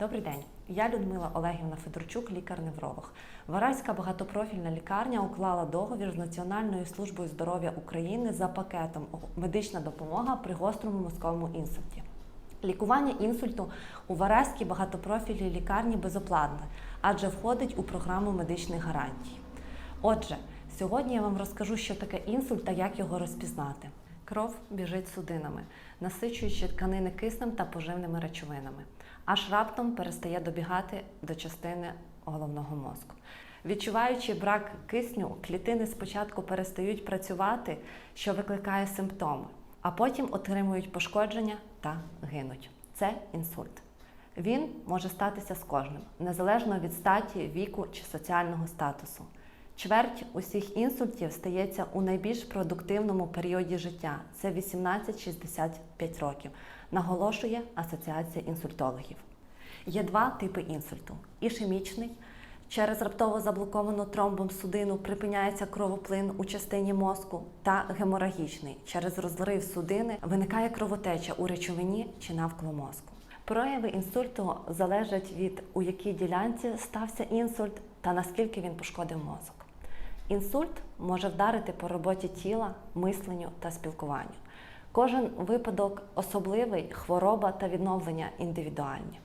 Добрий день. Я Людмила Олегівна Федорчук, лікар-невролог. Вараська багатопрофільна лікарня уклала договір з Національною службою здоров'я України за пакетом медична допомога при гострому мозковому інсульті. Лікування інсульту у Вараській багатопрофільній лікарні безоплатне, адже входить у програму медичних гарантій. Отже, сьогодні я вам розкажу, що таке інсульт та як його розпізнати. Кров біжить судинами, насичуючи тканини киснем та поживними речовинами, аж раптом перестає добігати до частини головного мозку. Відчуваючи брак кисню, клітини спочатку перестають працювати, що викликає симптоми, а потім отримують пошкодження та гинуть. Це інсульт. Він може статися з кожним, незалежно від статі, віку чи соціального статусу. Чверть усіх інсультів стається у найбільш продуктивному періоді життя це 18-65 років, наголошує Асоціація інсультологів. Є два типи інсульту: ішемічний. Через раптово заблоковану тромбом судину припиняється кровоплин у частині мозку, та геморагічний. Через розрив судини виникає кровотеча у речовині чи навколо мозку. Прояви інсульту залежать від у якій ділянці стався інсульт та наскільки він пошкодив мозок. Інсульт може вдарити по роботі тіла, мисленню та спілкуванню. Кожен випадок особливий, хвороба та відновлення індивідуальні.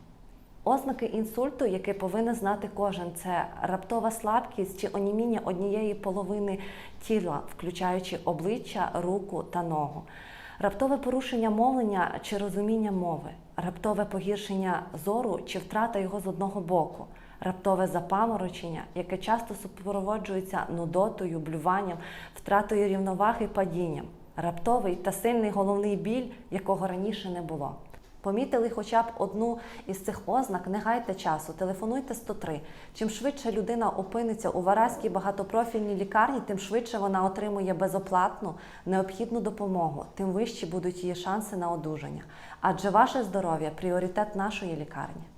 Ознаки інсульту, які повинен знати кожен, це раптова слабкість чи оніміння однієї половини тіла, включаючи обличчя, руку та ногу, раптове порушення мовлення чи розуміння мови, раптове погіршення зору чи втрата його з одного боку, раптове запаморочення, яке часто супроводжується нудотою, блюванням, втратою рівноваги, падінням, раптовий та сильний головний біль, якого раніше не було. Помітили хоча б одну із цих ознак, не гайте часу, телефонуйте 103. Чим швидше людина опиниться у Вараській багатопрофільній лікарні, тим швидше вона отримує безоплатну необхідну допомогу, тим вищі будуть її шанси на одужання. Адже ваше здоров'я пріоритет нашої лікарні.